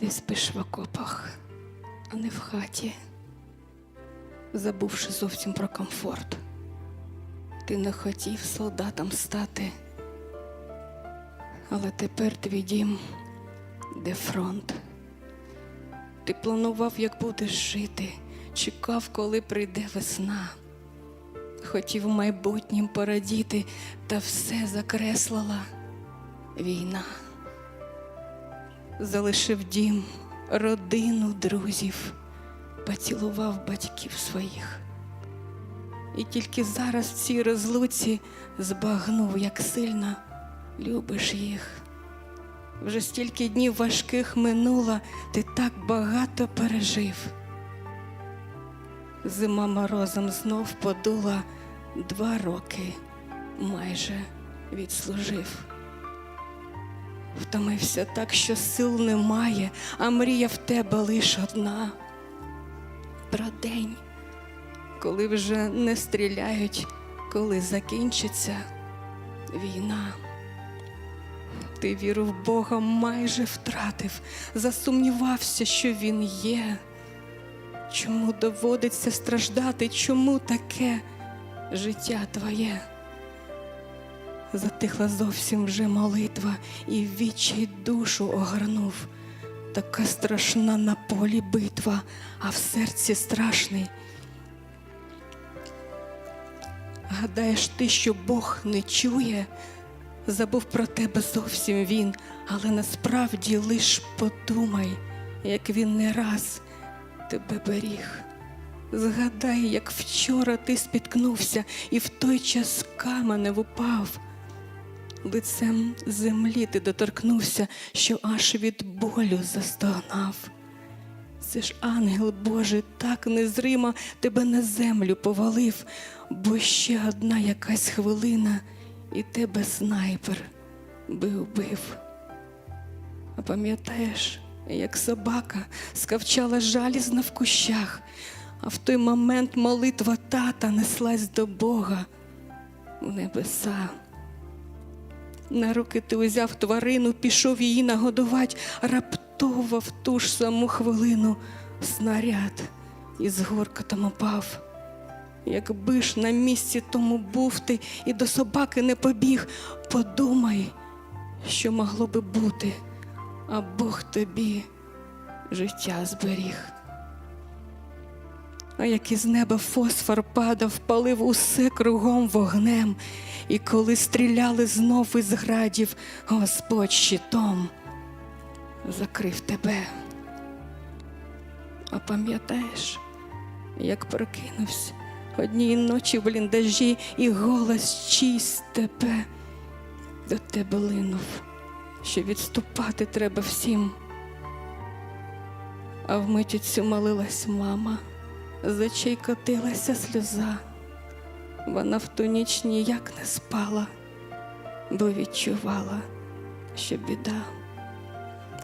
Ти спиш в окопах, а не в хаті, забувши зовсім про комфорт. Ти не хотів солдатом стати, але тепер твій дім, де фронт. Ти планував, як будеш жити, чекав, коли прийде весна. Хотів майбутнім порадіти, та все закреслила війна. Залишив дім, родину, друзів, поцілував батьків своїх. І тільки зараз в цій розлуці збагнув, як сильно любиш їх. Вже стільки днів важких минуло, ти так багато пережив. Зима морозом знов подула, два роки майже відслужив. Втомився так, що сил немає, а мрія в тебе лиш одна. Про день, коли вже не стріляють, коли закінчиться війна. Ти віру в Бога майже втратив, засумнівався, що Він є. Чому доводиться страждати? Чому таке життя твоє? Затихла зовсім вже молитва, і в відчай душу огорнув. Така страшна на полі битва, а в серці страшний. Гадаєш ти, що Бог не чує, забув про тебе зовсім він, але насправді лиш подумай, як він не раз тебе беріг. Згадай, як вчора ти спіткнувся і в той час каменев упав. Лицем землі ти доторкнувся, що аж від болю застогнав. Це ж ангел Божий так незримо тебе на землю повалив, бо ще одна якась хвилина, і тебе снайпер би убив. А пам'ятаєш, як собака скавчала жалізно в кущах, а в той момент молитва тата неслась до Бога у небеса. На руки ти узяв тварину, пішов її нагодувати, раптово в ту ж саму хвилину снаряд із горкотом опав. Якби ж на місці тому був ти і до собаки не побіг, подумай, що могло би бути, а Бог тобі життя зберіг. Як із неба фосфор падав, палив усе кругом вогнем, і коли стріляли знов із градів, Господь щитом закрив тебе. А пам'ятаєш, як прокинувся однієї ночі в бліндажі, і голос чийсь тебе до тебе линув, що відступати треба всім. А вмить цю молилась мама з очей котилася сльоза. Вона в ту ніч ніяк не спала, бо відчувала, що біда.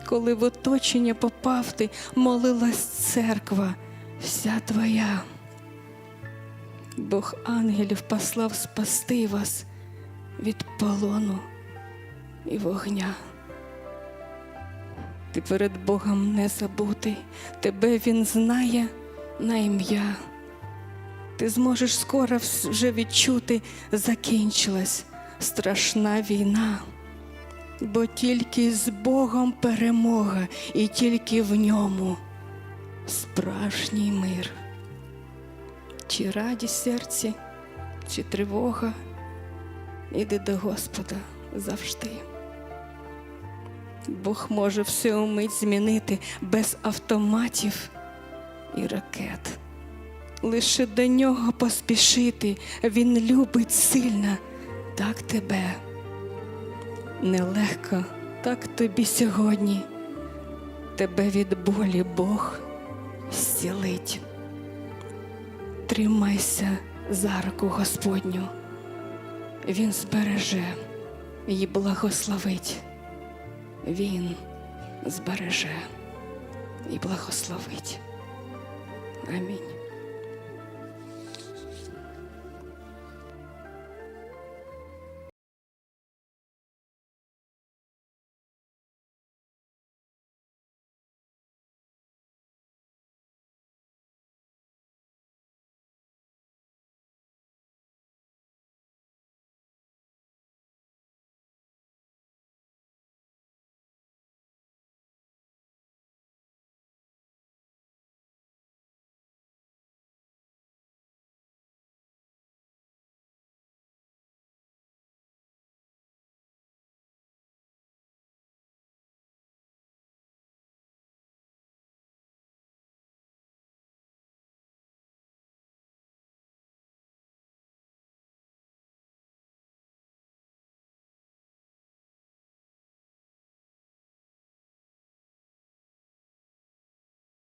Коли в оточення попав ти, молилась церква вся твоя. Бог ангелів послав спасти вас від полону і вогня. Ти перед Богом не забутий, тебе Він знає на ім'я. Ти зможеш скоро вже відчути, закінчилась страшна війна, бо тільки з Богом перемога, і тільки в ньому справжній мир. Чи радість серці, чи тривога, іди до Господа завжди. Бог може все умить змінити без автоматів і ракет. Лише до нього поспішити, він любить сильно, так тебе. Нелегко, так тобі сьогодні. Тебе від болі Бог зцілить. Тримайся за руку Господню, Він збереже і благословить. Він збереже і благословить. Амінь.